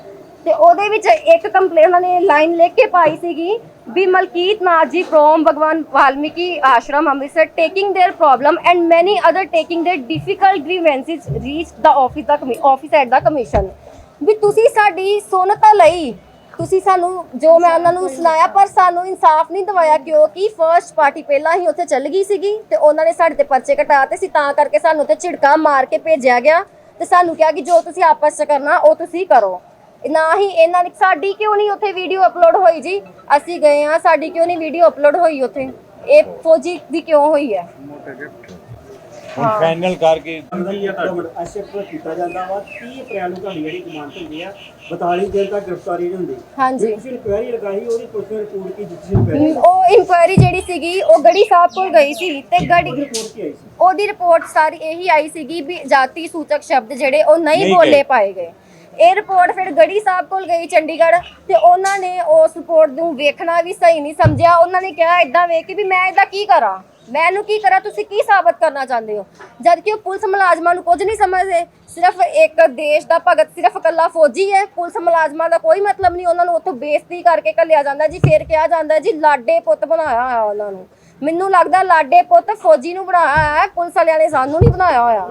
ਤੇ ਉਹਦੇ ਵਿੱਚ ਇੱਕ ਕੰਪਲੇਨ ਉਹਨਾਂ ਨੇ ਲਾਈਨ ਲਿਖ ਕੇ ਪਾਈ ਸੀਗੀ ਵੀ ਮਲਕੀਤ ਨਾਥ ਜੀ ਫਰੋਮ ਭਗਵਾਨ Valmiki Ashram Amritsar taking their problem and many other taking their difficult grievances reach the office the office at the commission ਵੀ ਤੁਸੀਂ ਸਾਡੀ ਸੁਣ ਤਾਂ ਲਈ ਤੁਸੀਂ ਸਾਨੂੰ ਜੋ ਮੈਂ ਉਹਨਾਂ ਨੂੰ ਸੁਣਾਇਆ ਪਰ ਸਾਨੂੰ ਇਨਸਾਫ ਨਹੀਂ ਦਿਵਾਇਆ ਕਿਉਂਕਿ ਫਰਸਟ ਪਾਰਟੀ ਪਹਿਲਾਂ ਹੀ ਉੱਥੇ ਚੱਲ ਗਈ ਸੀਗੀ ਤੇ ਉਹਨਾਂ ਨੇ ਸਾਡੇ ਤੇ ਪਰਚੇ ਕਟਾਤੇ ਸੀ ਤਾਂ ਕਰਕੇ ਸਾਨੂੰ ਤੇ ਝਿੜਕਾ ਮਾਰ ਕੇ ਭੇਜਿਆ ਗਿਆ ਤੇ ਸਾਨੂੰ ਕਿਹਾ ਕਿ ਜੋ ਤੁਸੀਂ ਆਪਸ ਚ ਕਰਨਾ ਉਹ ਤੁਸੀਂ ਕਰੋ। ਨਾ ਹੀ ਇਹਨਾਂ ਨੇ ਸਾਡੀ ਕਿਉਂ ਨਹੀਂ ਉੱਥੇ ਵੀਡੀਓ ਅਪਲੋਡ ਹੋਈ ਜੀ? ਅਸੀਂ ਗਏ ਆ ਸਾਡੀ ਕਿਉਂ ਨਹੀਂ ਵੀਡੀਓ ਅਪਲੋਡ ਹੋਈ ਉੱਥੇ? ਇਹ ਫੌਜੀ ਦੀ ਕਿਉਂ ਹੋਈ ਹੈ? ਹੁਣ ਫਾਈਨਲ ਕਰਕੇ ਐਸਐਫ ਕੀਤਾ ਜਾਂਦਾ ਵਾ 30 ਅਪ੍ਰੈਲ ਨੂੰ ਤੁਹਾਡੀ ਜਿਹੜੀ ਜ਼ਮਾਨਤ ਹੁੰਦੀ ਆ 42 ਦਿਨ ਤੱਕ ਗ੍ਰਿਫਤਾਰੀ ਨਹੀਂ ਹੁੰਦੀ। ਹਾਂਜੀ। ਜੇ ਤੁਸੀਂ ਇਨਕੁਆਇਰੀ ਲਗਾਈ ਉਹਦੀ ਪੁਲਿਸ ਨੇ ਰਿਪੋਰਟ ਕੀ ਦਿੱਤੀ ਸੀ ਇਨਕੁਆਇਰੀ ਉਹ ਇਨਕੁਆਇਰੀ ਜਿਹੜੀ ਸੀਗੀ ਉਹ ਗੜੀ ਸਾਹਿਬ ਕੋਲ ਗਈ ਸੀ ਤੇ ਗੜੀ ਰਿਪੋਰਟ ਕੀ ਆਈ ਸੀ? ਉਹਦੀ ਰਿਪੋਰਟ ਸਾਰੀ ਇਹੀ ਆਈ ਸੀਗੀ ਵੀ ਜਾਤੀ ਸੂਚਕ ਸ਼ਬਦ ਜਿਹੜੇ ਉਹ ਨਹੀਂ ਬੋਲੇ। ਪਾਏ ਗਏ। ਇਹ ਰਿਪੋਰਟ ਫਿਰ ਗੜੀ ਸਾਹਿਬ ਕੋਲ ਗਈ ਚੰਡੀਗੜ੍ਹ ਤੇ ਉਹਨਾਂ ਨੇ ਉਸ ਰਿਪੋਰਟ ਨੂੰ ਵੇਖਣਾ ਵੀ ਸਹੀ ਨਹੀਂ ਸਮਝਿਆ। ਉਹਨਾਂ ਨੇ ਕਿਹਾ ਇਦਾਂ ਵੇਖ ਕੇ ਵੀ ਮੈਂ ਇਹਦਾ ਕੀ ਕਰਾਂ? ਮੈਂ ਇਹਨੂੰ ਕੀ ਕਰਾਂ? ਤੁਸੀਂ ਕੀ ਸਾਬਤ ਕਰਨਾ ਚਾਹੁੰਦੇ ਹੋ? ਜਦ ਕਿ ਉਹ ਪੁਲਿਸ ਮੁਲਾਜ਼ਮਾਂ ਨੂੰ ਕੁਝ ਨਹੀਂ ਸਮਝਦੇ ਸਿਰਫ ਇੱਕ ਦੇਸ਼ ਦਾ ਭਗਤ ਸਿਰਫ ਇਕੱਲਾ ਫੌਜੀ ਹੈ। ਪੁਲਿਸ ਮੁਲਾਜ਼ਮਾਂ ਦਾ ਕੋਈ ਮਤਲਬ ਨਹੀਂ ਉਹਨਾਂ ਨੂੰ ਉੱਥੋਂ ਬੇਇੱਜ਼ਤੀ ਕਰਕੇ ਘੱਲਿਆ ਜਾਂਦਾ ਜੀ ਫੇਰ ਕਿਹਾ ਜਾਂਦਾ ਜੀ ਲਾਡੇ ਪੁੱਤ ਬਣਾਇਆ ਹੋਇਆ ਉਹਨਾਂ ਨੂੰ। ਮੈਨੂੰ ਲੱਗਦਾ ਲਾਡੇ ਪੁੱਤ ਫੌਜੀ ਨੂੰ ਬਣਾਇਆ ਹੈ ਪੁਲਿਸ ਵਾਲਿਆਂ ਨੇ ਸਾਨੂੰ ਨਹੀਂ ਬਣਾਇਆ ਹੋਇਆ।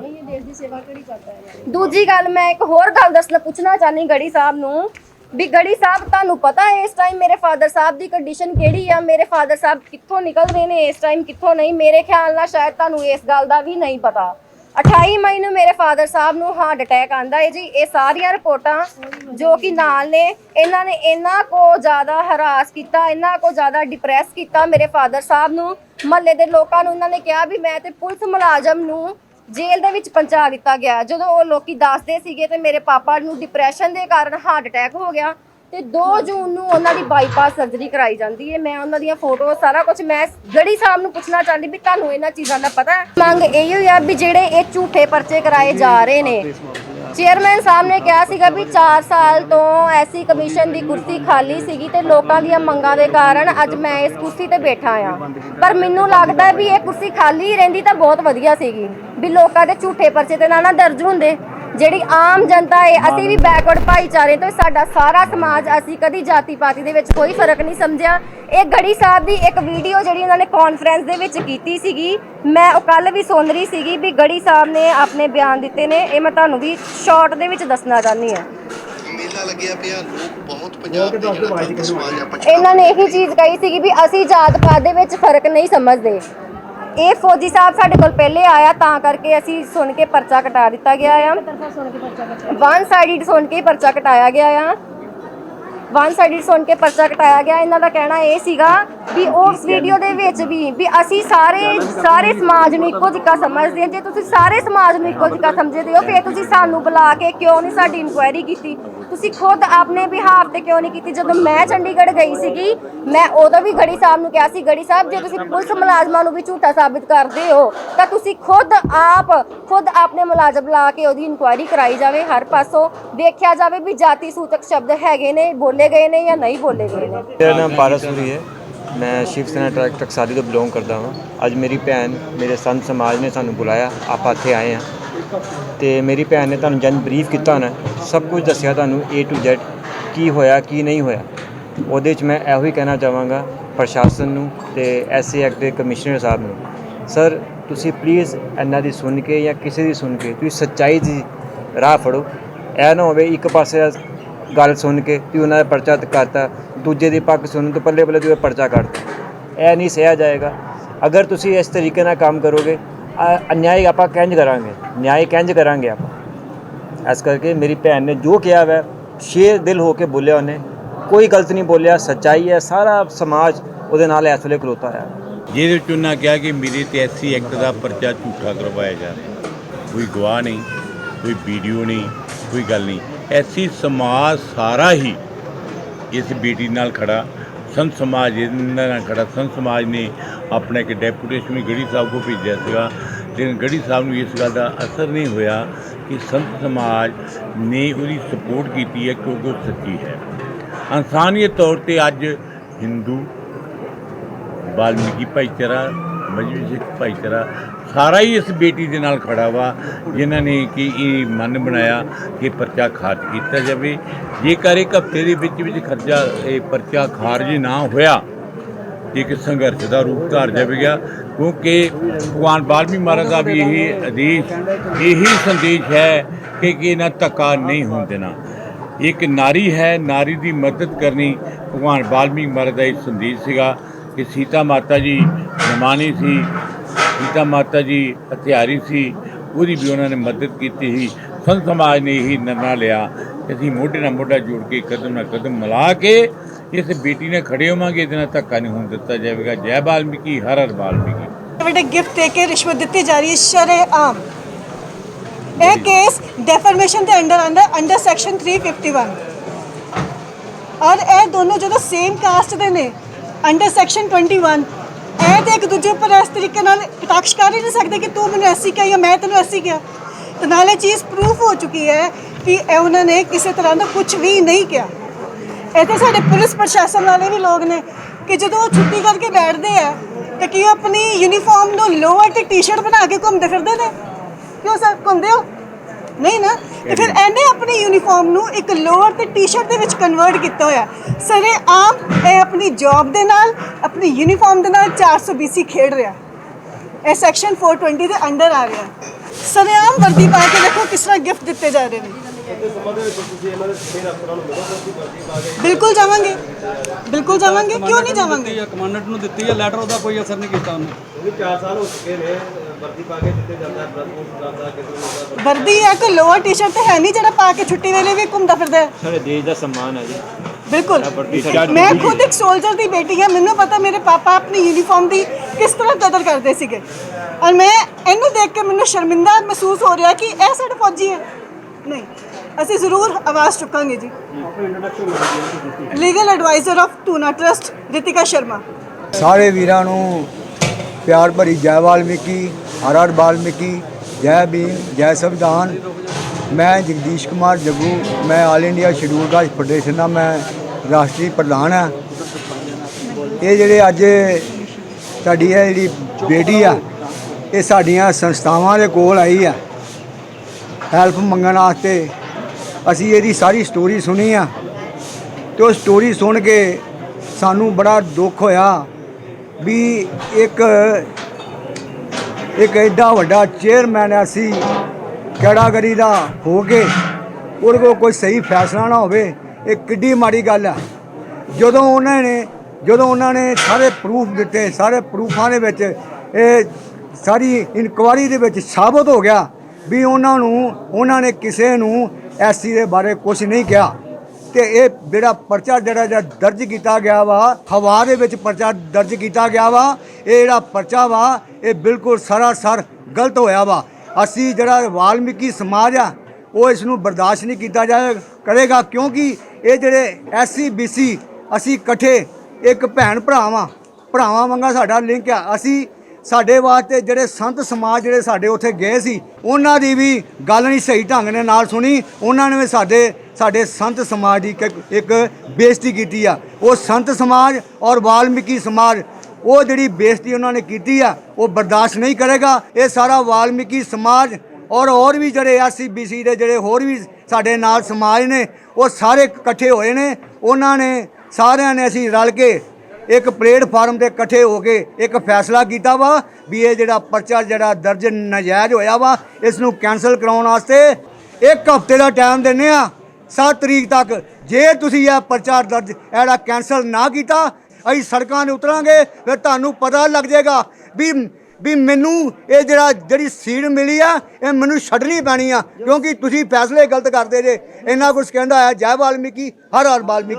ਦੂਜੀ ਗੱਲ ਮੈਂ ਇੱਕ ਹੋਰ ਗੱਲ ਦੱਸਣਾ ਪੁੱਛਣਾ ਚਾਹਨੀ ਗੜੀ ਸਾਹਿਬ ਨੂੰ। ਵੀ ਗੜੀ ਸਾਹਿਬ, ਤੁਹਾਨੂੰ ਪਤਾ ਹੈ ਇਸ ਟਾਈਮ ਮੇਰੇ ਫਾਦਰ ਸਾਹਿਬ ਦੀ ਕੰਡੀਸ਼ਨ ਕਿਹੜੀ ਆ? ਮੇਰੇ ਫਾਦਰ ਸਾਹਿਬ ਕਿੱਥੋਂ ਨਿਕਲ ਰਹੇ ਨੇ ਇਸ ਟਾਈਮ ਕਿੱਥੋਂ ਨਹੀਂ? ਮੇਰੇ ਖਿਆਲ ਨਾਲ ਸ਼ਾਇਦ ਤੁਹਾਨੂੰ ਇਸ ਗੱਲ ਦਾ ਵੀ ਨਹੀਂ ਪਤਾ। 28 ਮਈ ਨੂੰ ਮੇਰੇ ਫਾਦਰ ਸਾਹਿਬ ਨੂੰ ਹਾਰਟ ਅਟੈਕ ਆਂਦਾ ਹੈ ਜੀ। ਇਹ ਸਾਰੀਆਂ ਰਿਪੋਰਟਾਂ ਜੋ ਕਿ ਨਾਲ ਨੇ, ਇਹਨਾਂ ਨੇ ਇੰਨਾ ਕੋ ਜ਼ਿਆਦਾ ਹਰਾਸ ਕੀਤਾ, ਇੰਨਾ ਕੋ ਜ਼ਿਆਦਾ ਡਿਪਰੈਸ ਕੀਤਾ ਮੇਰੇ ਫਾਦਰ ਸਾਹਿਬ ਨੂੰ। ਮਹੱਲੇ ਦੇ ਲੋਕਾਂ ਨੂੰ ਇਹਨਾਂ ਨੇ ਕਿਹਾ ਵੀ ਮੈਂ ਤੇ ਪੁਲਿਸ ਮੁਲਾਜ਼ਮ ਨੂੰ ਜੇਲ੍ਹ ਦੇ ਵਿੱਚ ਪਹੁੰਚਾ ਦਿੱਤਾ ਗਿਆ। ਜਦੋਂ ਉਹ ਲੋਕੀ ਦੱਸਦੇ ਸੀਗੇ ਤੇ ਮੇਰੇ ਪਾਪਾ ਨੂੰ ਡਿਪਰੈਸ਼ਨ ਦੇ ਕਾਰਨ ਹਾਰਟ ਅਟੈਕ ਹੋ ਗਿਆ ਤੇ 2 ਜੂਨ ਨੂੰ ਉਹਨਾਂ ਦੀ ਬਾਈਪਾਸ ਸਰਜਰੀ ਕਰਾਈ ਜਾਂਦੀ ਹੈ। ਮੈਂ ਉਹਨਾਂ ਦੀਆਂ ਫੋਟੋ ਸਾਰਾ ਕੁਝ ਮੈਂ ਗੜੀ ਸਾਹਿਬ ਨੂੰ ਪੁੱਛਣਾ ਚਾਹੁੰਦੀ ਵੀ ਤੁਹਾਨੂੰ ਇਹਨਾਂ ਚੀਜ਼ਾਂ ਦਾ ਪਤਾ ਹੈ? ਮੰਗ ਇਹੋ ਹੀ ਆ ਵੀ ਜਿਹੜੇ ਇਹ ਝੂਠੇ ਪਰਚੇ ਕਰਾਏ ਜਾ ਰਹੇ ਨੇ ਚੇਅਰਮੈਨ ਸਾਹਿਬ ਨੇ ਕਿਹਾ ਸੀਗਾ ਵੀ 4 ਸਾਲ ਤੋਂ ਐਸੀ ਕਮਿਸ਼ਨ ਦੀ ਕੁਰਸੀ ਖਾਲੀ ਸੀਗੀ ਤੇ ਲੋਕਾਂ ਦੀਆਂ ਮੰਗਾਂ ਦੇ ਕਾਰਨ ਅੱਜ ਮੈਂ ਇਸ ਕੁਰਸੀ ਤੇ ਬੈਠਾ ਆ ਪਰ ਮੈਨੂੰ ਲੱਗਦਾ ਵੀ ਇਹ ਕੁਰਸੀ ਖਾਲੀ ਰਹਿੰਦੀ ਤਾਂ ਬਹੁਤ ਵਧੀਆ ਸੀਗੀ ਵੀ ਲੋਕਾਂ ਦੇ ਝੂਠੇ ਪਰਚੇ ਤੇ ਨਾ ਨਾ ਦਰਜ ਹੁੰਦੇ। ਜਿਹੜੀ ਆਮ ਜਨਤਾ ਹੈ ਅਸੀਂ ਵੀ ਬੈਕਵਰਡ ਭਾਈਚਾਰੇ ਤੋਂ ਸਾਡਾ ਸਾਰਾ ਸਮਾਜ ਅਸੀਂ ਕਦੀ ਜਾਤੀ ਪਾਤੀ ਦੇ ਵਿੱਚ ਕੋਈ ਫ਼ਰਕ ਨਹੀਂ ਸਮਝਿਆ। ਇਹ ਗੜੀ ਸਾਹਿਬ ਦੀ ਇੱਕ ਵੀਡੀਓ ਜਿਹੜੀ ਉਹਨਾਂ ਨੇ ਕਾਨਫਰੰਸ ਦੇ ਵਿੱਚ ਕੀਤੀ ਸੀਗੀ ਮੈਂ ਉਹ ਕੱਲ ਵੀ ਸੁਣ ਰਹੀ ਸੀਗੀ ਵੀ ਗੜੀ ਸਾਹਿਬ ਨੇ ਆਪਣੇ ਬਿਆਨ ਦਿੱਤੇ ਨੇ ਇਹ ਮੈਂ ਤੁਹਾਨੂੰ ਵੀ ਸ਼ਾਰਟ ਦੇ ਵਿੱਚ ਦੱਸਣਾ ਚਾਹੁੰਦੀ ਹਾਂ। ਮੇਲਾ ਲੱਗਿਆ ਪਿਆ ਲੋਕ ਬਹੁਤ ਪੰਜਾਬ ਦੇ ਜਿਹੜਾ ਦਲਿਤ ਸਮਾਜ ਆਪਾਂ ਇਹਨਾਂ ਨੇ ਇਹੀ ਚੀਜ਼ ਕਹੀ ਸੀਗੀ ਵੀ ਅਸੀਂ ਜਾਤ ਪਾਤ ਦੇ ਵਿੱਚ ਫ਼ਰਕ ਨਹੀਂ ਸਮਝਦੇ। ਇਹ ਫੌਜੀ ਸਾਹਿਬ ਸਾਡੇ ਕੋਲ ਪਹਿਲੇ ਆਇਆ ਤਾਂ ਕਰਕੇ ਅਸੀਂ ਸੁਣ ਕੇ ਪਰਚਾ ਕਟਾ ਦਿੱਤਾ ਗਿਆ ਆ। ਵਨ ਸਾਈਡਡ ਸੁਣ ਕੇ ਪਰਚਾ ਕਟਾਇਆ ਗਿਆ? ਆ। ਵਨ ਸਾਈਡਡ ਸੁਣ ਕੇ ਪਰਚਾ ਕਟਾਇਆ ਗਿਆ। ਇਹਨਾਂ ਦਾ ਕਹਿਣਾ ਇਹ ਸੀਗਾ ਵੀ ਉਸ ਵੀਡੀਓ ਦੇ ਵਿੱਚ ਵੀ ਵੀ ਅਸੀਂ ਸਾਰੇ ਸਾਰੇ ਸਮਾਜ ਨੂੰ ਇੱਕੋ ਜਿਹਾ ਸਮਝਦੇ ਹਾਂ। ਜੇ ਤੁਸੀਂ ਸਾਰੇ ਸਮਾਜ ਨੂੰ ਇੱਕੋ ਜਿਹਾ ਸਮਝਦੇ ਹੋ ਫਿਰ ਤੁਸੀਂ ਸਾਨੂੰ ਬੁਲਾ ਕੇ ਕਿਉਂ ਨਹੀਂ ਸਾਡੀ ਇਨਕੁਆਇਰੀ ਕੀਤੀ? ਤੁਸੀਂ ਖੁਦ ਆਪਣੇ ਬਿਹਾਫ ਤੇ ਕਿਉਂ ਨਹੀਂ ਕੀਤੀ? ਜਦੋਂ ਮੈਂ ਚੰਡੀਗੜ੍ਹ ਗਈ ਸੀਗੀ, ਮੈਂ ਉਦੋਂ ਵੀ ਗੜੀ ਸਾਹਿਬ ਨੂੰ ਕਿਹਾ ਸੀ, ਗੜੀ ਸਾਹਿਬ, ਜੇ ਤੁਸੀਂ ਪੁਲਿਸ ਮੁਲਾਜ਼ਮਾਂ ਨੂੰ ਵੀ ਝੂਠਾ ਸਾਬਿਤ ਕਰਦੇ ਹੋ, ਤਾਂ ਤੁਸੀਂ ਖੁਦ ਆਪ, ਖੁਦ ਆਪਣੇ ਮੁਲਾਜ਼ਮ ਲਾ ਕੇ ਉਹਦੀ ਇਨਕੁਆਇਰੀ ਕਰਾਈ ਜਾਵੇ। ਹਰ ਪਾਸੋਂ ਦੇਖਿਆ ਜਾਵੇ ਵੀ ਜਾਤੀ ਸੂਤਕ ਸ਼ਬਦ ਹੈਗੇ ਨੇ, ਬੋਲੇ ਗਏ ਨੇ ਜਾਂ ਨਹੀਂ ਬੋਲੇ ਗਏ ਨੇ। ਮੇਰਾ ਨਾਮ ਪਾਰਸ ਹੈ। ਮੈਂ ਸ਼ਿਵ ਸੈਨਾ ਟਰੈਕ, ਟਕਸਾਲੀ ਤੋਂ ਬਿਲੋਂਗ ਕਰਦਾ ਹਾਂ। ਅੱਜ ਮੇਰੀ ਭੈਣ, ਮੇਰੇ ਸੰਤ ਸਮਾਜ ਨੇ ਸਾਨੂੰ ਬੁਲਾਇਆ। ਆਪਾਂ ਇੱਥੇ ਆਏ ਹਾਂ। ਤੇ ਮੇਰੀ ਭੈਣ ਨੇ ਤੁਹਾਨੂੰ ਜਨ ਬਰੀਫ ਕੀਤਾ ਹੋਣਾ ਸਭ ਕੁਝ ਦੱਸਿਆ ਤੁਹਾਨੂੰ A to Z ਕੀ ਹੋਇਆ, ਕੀ ਨਹੀਂ ਹੋਇਆ। ਉਹਦੇ ਵਿੱਚ ਮੈਂ ਇਹੋ ਹੀ ਕਹਿਣਾ ਚਾਹਾਂਗਾ ਪ੍ਰਸ਼ਾਸਨ ਨੂੰ ਤੇ ਐਸਏ ਐਕਟ ਦੇ ਕਮਿਸ਼ਨਰ ਸਾਹਿਬ ਨੂੰ। ਸਰ ਤੁਸੀਂ ਪਲੀਜ਼ ਇਹਨਾਂ ਦੀ ਸੁਣ ਕੇ ਜਾਂ ਕਿਸੇ ਦੀ ਸੁਣ ਕੇ ਤੁਸੀਂ ਸੱਚਾਈ ਦੀ ਰਾਹ ਫੜੋ। ਇਹ ਨਾ ਹੋਵੇ ਇੱਕ ਪਾਸੇ ਗੱਲ ਸੁਣ ਕੇ ਤੁਸੀਂ ਉਹਨਾਂ ਦਾ ਪਰਚਾ ਕਰਤਾ, ਦੂਜੇ ਦੀ ਪੱਕ ਸੁਣਨ ਤੋਂ ਪੱਲੇ ਪੱਲੇ ਤੁਸੀਂ ਪਰਚਾ ਕਰਤਾ ਇਹ ਨਹੀਂ ਸਹਿਆ ਜਾਏਗਾ। ਅਗਰ ਤੁਸੀਂ ਇਸ ਤਰੀਕੇ ਨਾਲ ਕੰਮ ਕਰੋਗੇ ਅਨਿਆਏ ਆਪਾਂ ਕਿੰਜ ਕਰਾਂਗੇ ਨਿਆਏ ਕਿੰਜ ਕਰਾਂਗੇ ਆਪਾਂ। ਇਸ ਕਰਕੇ ਮੇਰੀ ਭੈਣ ਨੇ ਜੋ ਕਿਹਾ ਵੈ ਸ਼ੇਰ ਦਿਲ ਹੋ ਕੇ ਬੋਲਿਆ ਉਹਨੇ। ਕੋਈ ਗਲਤ ਨਹੀਂ ਬੋਲਿਆ, ਸੱਚਾਈ ਹੈ, ਸਾਰਾ ਸਮਾਜ ਉਹਦੇ ਨਾਲ ਇਸ ਵੇਲੇ ਖਲੋਤਾ ਹੈ ਜਿਹਦੇ ਵਿੱਚ ਉਹਨਾਂ ਕਿਹਾ ਕਿ ਮੇਰੇ ਤੇ ਐਸਸੀ ਐਕਟ ਦਾ ਪਰਚਾ ਝੂਠਾ ਕਰਵਾਇਆ ਜਾ ਰਿਹਾ। ਕੋਈ ਗਵਾਹ ਨਹੀਂ, ਕੋਈ ਵੀਡੀਓ ਨਹੀਂ, ਕੋਈ ਗੱਲ ਨਹੀਂ। ਐਸੀ ਸਮਾਜ ਸਾਰਾ ਹੀ ਇਸ ਬੇਟੀ ਨਾਲ ਖੜਾ, ਸੰਤ ਸਮਾਜ ਇਹਨਾਂ ਨਾਲ ਖੜਾ। ਸੰਤ ਸਮਾਜ ਨੇ ਆਪਣਾ ਇੱਕ ਡੈਪੂਟੇਸ਼ਨ ਵੀ ਗੜੀ ਸਾਹਿਬ ਕੋ ਭੇਜਿਆ ਸੀਗਾ। ਲੇਕਿਨ ਗੜੀ ਸਾਹਿਬ ਨੂੰ ਇਸ ਗੱਲ ਦਾ ਅਸਰ ਨਹੀਂ ਹੋਇਆ ਕਿ ਸੰਤ ਸਮਾਜ ਨੇ ਉਹਦੀ ਸਪੋਰਟ ਕੀਤੀ ਹੈ ਕਿਉਂਕਿ ਉਹ ਸੱਚੀ ਹੈ। ਇਨਸਾਨੀਅਤ ਤੌਰ ਤੇ ਅੱਜ ਹਿੰਦੂ, ਵਾਲਮੀਕੀ ਭਾਈਚਾਰਾ, ਮਜਬੀ ਸਿੱਖ ਭਾਈਚਾਰਾ, ਸਾਰਾ ਹੀ ਇਸ ਬੇਟੀ ਦੇ ਨਾਲ ਖੜਾ ਵਾ, ਜਿਨ੍ਹਾਂ ਨੇ ਕਿ ਇਹ ਮਨ ਬਣਾਇਆ ਕਿ ਪਰਚਾ ਖਾਰਜ ਕੀਤਾ ਜਾਵੇ। ਜੇਕਰ ਇੱਕ ਹਫ਼ਤੇ ਦੇ ਵਿੱਚ ਵਿੱਚ ਖਰਚਾ, ਇਹ ਪਰਚਾ ਖਾਰਜ ਨਾ ਹੋਇਆ ਇੱਕ ਸੰਘਰਸ਼ ਦਾ ਰੂਪ ਧਾਰ ਜਾਵੇਗਾ ਕਿਉਂਕਿ ਭਗਵਾਨ ਬਾਲਮੀ ਮਹਾਰਾਜ ਦਾ ਵੀ ਇਹੀ ਆਦੇਸ਼, ਇਹੀ ਸੰਦੇਸ਼ ਹੈ ਕਿ ਕਿ ਇਹਨਾਂ ਧੱਕਾ ਨਹੀਂ ਹੋਣ ਦੇਣਾ। ਇੱਕ ਨਾਰੀ ਹੈ, ਨਾਰੀ ਦੀ ਮਦਦ ਕਰਨੀ ਭਗਵਾਨ ਬਾਲਮੀਕ ਮਹਾਰਾਜ ਦਾ ਇਹ ਸੰਦੇਸ਼ ਸੀਗਾ ਕਿ ਸੀਤਾ ਮਾਤਾ ਜੀ ਨਿਮਾਣੀ ਸੀ, ਸੀਤਾ ਮਾਤਾ ਜੀ ਹਥਿਆਰੀ ਸੀ, ਉਹਦੀ ਵੀ ਉਹਨਾਂ ਨੇ ਮਦਦ ਕੀਤੀ ਸੀ। ਸੰਤ ਸਮਾਜ ਨੇ ਇਹੀ ਨਿਰਣਾ ਲਿਆ ਕਿ ਅਸੀਂ ਮੋਢੇ ਨਾਲ ਮੋਢਾ ਜੋੜ ਕੇ ਕਦਮ ਨਾਲ ਕਦਮ ਮਿਲਾ ਕੇ ਇਸ ਬੇਟੀ ਨੇ ਖੜੇ ਹੋਵਾਂਗੇ ਇਹਦੇ ਨਾਲ ਧੱਕਾ ਨਹੀਂ ਹੋਣ ਦਿੱਤਾ ਜਾਵੇਗਾ। ਜੈ ਬਾਲਮੀਕੀ ਹਰ ਹਰ ਬਾਲਮੀਕੀ। ਵੱਡੇ ਗਿਫਟ ਦੇ ਕੇ ਰਿਸ਼ਵਤ ਦਿੱਤੀ ਜਾ ਰਹੀ ਹੈ ਸ਼ਰੇਆਮ। ਇਹ ਕੇਸ ਡੈਫਰਮੇਸ਼ਨ ਦੇ ਅੰਡਰ ਆਂਦਾ ਅੰਡਰ ਸੈਕਸ਼ਨ 351 ਔਰ ਇਹ ਦੋਨੋਂ ਜਦੋਂ ਸੇਮ ਕਾਸਟ ਦੇ ਨੇ ਅੰਡਰ ਸੈਕਸ਼ਨ 21 ਇਹ ਤੇ ਇੱਕ ਦੂਜੇ ਉੱਪਰ ਇਸ ਤਰੀਕੇ ਨਾਲ ਕਟਾਕਸ਼ ਕਰ ਹੀ ਨਹੀਂ ਸਕਦੇ ਕਿ ਤੂੰ ਮੈਨੂੰ ਐਸੀ ਕਿਹਾ ਜਾਂ ਮੈਂ ਤੈਨੂੰ ਐਸੀ ਕਿਹਾ। ਤੇ ਨਾਲੇ ਚੀਜ਼ ਪ੍ਰੂਫ ਹੋ ਚੁੱਕੀ ਹੈ ਕਿ ਇਹ ਉਹਨਾਂ ਨੇ ਕਿਸੇ ਤਰ੍ਹਾਂ ਦਾ ਕੁਝ ਵੀ ਨਹੀਂ ਕਿਹਾ। ਇਹ ਤੇ ਸਾਡੇ ਪੁਲਿਸ ਪ੍ਰਸ਼ਾਸਨ ਵਾਲੇ ਵੀ ਲੋਕ ਨੇ ਕਿ ਜਦੋਂ ਉਹ ਛੁੱਟੀ ਕਰਕੇ ਬੈਠਦੇ ਆ ਤੇ ਕੀ ਉਹ ਆਪਣੀ ਯੂਨੀਫਾਰਮ ਨੂੰ ਲੋਅਰ ਤੇ ਟੀ-ਸ਼ਰਟ ਬਣਾ ਕੇ ਘੁੰਮਦੇ ਫਿਰਦੇ ਨੇ? ਕਿਉਂ ਸਰ ਘੁੰਮਦੇ ਹੋ? ਨਹੀਂ ਨਾ? ਤੇ ਫਿਰ ਇਹਨੇ ਆਪਣੀ ਯੂਨੀਫਾਰਮ ਨੂੰ ਇੱਕ ਲੋਅਰ ਤੇ ਟੀ-ਸ਼ਰਟ ਦੇ ਵਿੱਚ ਕਨਵਰਟ ਕੀਤਾ ਹੋਇਆ। ਸਰੇ ਆਮ ਇਹ ਆਪਣੀ ਜੌਬ ਦੇ ਨਾਲ ਆਪਣੀ ਯੂਨੀਫਾਰਮ ਦੇ ਨਾਲ 400 BC ਖੇਡ ਰਿਹਾ। ਇਹ ਸੈਕਸ਼ਨ 420 ਦੇ ਅੰਡਰ ਆ ਰਿਹਾ। ਸਰੇਆਮ ਵਰਦੀ ਪਾ ਕੇ ਦੇਖੋ ਕਿਸ ਤਰ੍ਹਾਂ ਗਿਫਟ ਦਿੱਤੇ ਜਾ ਰਹੇ ਨੇ। ਬਿਲਕੁਲ ਜਾਵਾਂਗੇ। ਬਿਲਕੁਲ ਜਾਵਾਂਗੇ ਕਿਉਂ ਨਹੀਂ ਜਾਵਾਂਗੇ? ਕਮਾਂਡੈਂਟ ਨੂੰ ਦਿੱਤੀ ਹੈ ਲੈਟਰ ਉਹਦਾ ਕੋਈ ਅਸਰ ਨਹੀਂ ਕੀਤਾ ਉਹਨੇ। ਵਰਦੀ ਹੈ ਬਲਦ ਲੋਅਰ ਟੀ-ਸ਼ਰਟ ਹੈ ਨਹੀਂ ਜਿਹੜਾ ਪਾ ਕੇ ਛੁੱਟੀ ਵੇਲੇ ਵੀ ਘੁੰਮਦਾ ਫਿਰਦਾ ਹੈ? ਸਾਡੇ ਦੇਸ਼ ਦਾ ਸਨਮਾਨ ਹੈ ਜੀ। ਬਿਲਕੁਲ। ਮੈਂ ਖੁਦ ਇੱਕ ਸੋਲਜਰ ਦੀ ਬੇਟੀ ਹਾਂ ਮੈਨੂੰ ਪਤਾ ਮੇਰੇ ਪਾਪਾ ਆਪਣੀ ਯੂਨੀਫਾਰਮ ਦੀ ਕਿਸ ਤਰ੍ਹਾਂ ਕਦਰ ਕਰਦੇ ਸੀਗੇ। ਔਰ ਮੈਂ ਇਹਨੂੰ ਦੇਖ ਕੇ ਮੈਨੂੰ ਸ਼ਰਮਿੰਦਾ ਮਹਿਸੂਸ ਹੋ ਰਿਹਾ ਕਿ ਇਹ ਸਾਡਾ ਫੌਜੀ ਹੈ। ਨਹੀਂ। ਅਸੀਂ ਜ਼ਰੂਰ ਆਵਾਜ਼ ਚੁੱਕਾਂਗੇ ਜੀ। ਲੀਗਲ ਐਡਵਾਈਜ਼ਰ ਆਫ ਟੂਨਾ ਟਰਸਟ ਰਿਤਿਕਾ ਸ਼ਰਮਾ ਸਾਰੇ ਵੀਰਾਂ ਨੂੰ ਪਿਆਰ ਭਰੀ ਜੈ ਵਾਲਮੀਕੀ, ਹਰ ਹਰ ਵਾਲਮੀਕੀ, ਜੈ ਭੀਮ, ਜੈ ਸੰਵਿਧਾਨ। ਮੈਂ ਜਗਦੀਸ਼ ਕੁਮਾਰ ਜੱਗੂ, ਮੈਂ all India scheduled caste federation ਦਾ ਮੈਂ ਰਾਸ਼ਟਰੀ ਪ੍ਰਧਾਨ ਹਾਂ। ਇਹ ਜਿਹੜੇ ਅੱਜ ਸਾਡੀ ਇਹ ਜਿਹੜੀ ਬੇਟੀ ਆ, ਇਹ ਸਾਡੀਆਂ ਸੰਸਥਾਵਾਂ ਦੇ ਕੋਲ ਆਈ ਆ। ਹੈਲਪ ਮੰਗਣ ਵਾਸਤੇ ਅਸੀਂ ਇਹਦੀ ਸਾਰੀ ਸਟੋਰੀ ਸੁਣੀ ਆ ਤੇ ਉਹ ਸਟੋਰੀ ਸੁਣ ਕੇ ਸਾਨੂੰ ਬੜਾ ਦੁੱਖ ਹੋਇਆ ਵੀ ਇੱਕ ਇੱਕ ਐਡਾ ਵੱਡਾ ਚੇਅਰਮੈਨ ਐਸੀ ਕੈਡਾਗਰੀ ਦਾ ਹੋ ਕੇ ਉਹਦੇ ਕੋਲ ਕੋਈ ਸਹੀ ਫੈਸਲਾ ਨਾ ਹੋਵੇ, ਇਹ ਕਿੱਡੀ ਮਾੜੀ ਗੱਲ ਆ। ਜਦੋਂ ਉਹਨਾਂ ਨੇ, ਜਦੋਂ ਉਹਨਾਂ ਨੇ ਸਾਰੇ ਪ੍ਰੂਫ ਦਿੱਤੇ, ਸਾਰੇ ਪ੍ਰੂਫਾਂ ਦੇ ਵਿੱਚ ਇਹ ਸਾਰੀ ਇਨਕੁਆਰੀ ਦੇ ਵਿੱਚ ਸਾਬਤ ਹੋ ਗਿਆ ਵੀ ਉਹਨਾਂ ਨੂੰ, ਉਹਨਾਂ ਨੇ ਕਿਸੇ ਨੂੰ ਐਸਸੀ ਦੇ ਬਾਰੇ ਕੁਝ ਨਹੀਂ ਕਿਹਾ। ਤੇ ਇਹ ਜਿਹੜਾ ਪਰਚਾ ਜਿਹੜਾ ਜਿਹੜਾ ਦਰਜ ਕੀਤਾ ਗਿਆ ਵਾ ਹਵਾ ਦੇ ਵਿੱਚ ਪਰਚਾ ਦਰਜ ਕੀਤਾ ਗਿਆ ਵਾ, ਇਹ ਜਿਹੜਾ ਪਰਚਾ ਵਾ, ਇਹ ਬਿਲਕੁਲ ਸਰਾਸਰ ਗਲਤ ਹੋਇਆ ਵਾ। ਅਸੀਂ ਜਿਹੜਾ ਵਾਲਮੀਕੀ ਸਮਾਜ ਆ, ਉਹ ਇਸ ਨੂੰ ਬਰਦਾਸ਼ਤ ਨਹੀਂ ਕੀਤਾ ਜਾਏ ਕਰੇਗਾ ਕਿਉਂਕਿ ਇਹ ਜਿਹੜੇ ਐਸਸੀ ਬੀਸੀ ਅਸੀਂ ਇਕੱਠੇ ਇੱਕ ਭੈਣ ਭਰਾਵਾਂ ਭਰਾਵਾਂ ਵਾਂਗਾ ਸਾਡਾ ਲਿੰਕ ਆ। ਅਸੀਂ ਸਾਡੇ ਵਾਸਤੇ ਜਿਹੜੇ ਸੰਤ ਸਮਾਜ ਜਿਹੜੇ ਸਾਡੇ ਉੱਥੇ ਗਏ ਸੀ, ਉਹਨਾਂ ਦੀ ਵੀ ਗੱਲ ਨਹੀਂ ਸਹੀ ਢੰਗ ਨੇ ਨਾਲ ਸੁਣੀ। ਉਹਨਾਂ ਨੇ ਵੀ ਸਾਡੇ ਸਾਡੇ ਸੰਤ ਸਮਾਜ ਦੀ ਇੱਕ- ਇੱਕ ਬੇਇੱਜ਼ਤੀ ਕੀਤੀ ਆ। ਉਹ ਸੰਤ ਸਮਾਜ ਔਰ ਵਾਲਮੀਕੀ ਸਮਾਜ, ਉਹ ਜਿਹੜੀ ਬੇਇੱਜ਼ਤੀ ਉਹਨਾਂ ਨੇ ਕੀਤੀ ਆ, ਉਹ ਬਰਦਾਸ਼ਤ ਨਹੀਂ ਕਰੇਗਾ। ਇਹ ਸਾਰਾ ਵਾਲਮੀਕੀ ਸਮਾਜ ਔਰ ਹੋਰ ਵੀ ਜਿਹੜੇ ਐਸਸੀ ਬੀਸੀ ਦੇ ਜਿਹੜੇ ਹੋਰ ਵੀ ਸਾਡੇ ਨਾਲ ਸਮਾਜ ਨੇ, ਉਹ ਸਾਰੇ ਇਕੱਠੇ ਹੋਏ ਨੇ। ਉਹਨਾਂ ਨੇ ਸਾਰਿਆਂ ਨੇ ਅਸੀਂ ਰਲ ਕੇ ਇੱਕ ਪਲੇਟਫਾਰਮ ਤੇ ਇਕੱਠੇ ਹੋ ਕੇ ਇੱਕ ਫੈਸਲਾ ਕੀਤਾ ਵਾ ਵੀ ਇਹ ਜਿਹੜਾ ਪਰਚਾ, ਜਿਹੜਾ ਦਰਜ ਨਜਾਇਜ਼ ਹੋਇਆ ਵਾ, ਇਸ ਨੂੰ ਕੈਨਸਲ ਕਰਾਉਣ ਵਾਸਤੇ ਇੱਕ ਹਫ਼ਤੇ ਦਾ ਟਾਈਮ ਦਿੰਨੇ ਆ 7 ਤਰੀਕ ਤੱਕ। ਜੇ ਤੁਸੀਂ ਇਹ ਪਰਚਾ ਦਰਜ, ਇਹਦਾ ਕੈਨਸਲ ਨਾ ਕੀਤਾ, ਅਸੀਂ ਸੜਕਾਂ 'ਤੇ ਉਤਰਾਂਗੇ, ਫਿਰ ਤੁਹਾਨੂੰ ਪਤਾ ਲੱਗ ਜਾਏਗਾ ਵੀ ਵੀ ਮੈਨੂੰ ਇਹ ਜਿਹੜਾ, ਜਿਹੜੀ ਸੀਟ ਮਿਲੀ ਆ, ਇਹ ਮੈਨੂੰ ਛੱਡਣੀ ਪੈਣੀ ਆ, ਕਿਉਂਕਿ ਤੁਸੀਂ ਫੈਸਲੇ ਗਲਤ ਕਰਦੇ ਜੇ। ਇੰਨਾ ਕੁਝ ਕਹਿੰਦਾ ਹੈ ਜੈ ਵਾਲਮੀਕੀ, ਹਰ ਹਰ ਵਾਲਮੀਕੀ।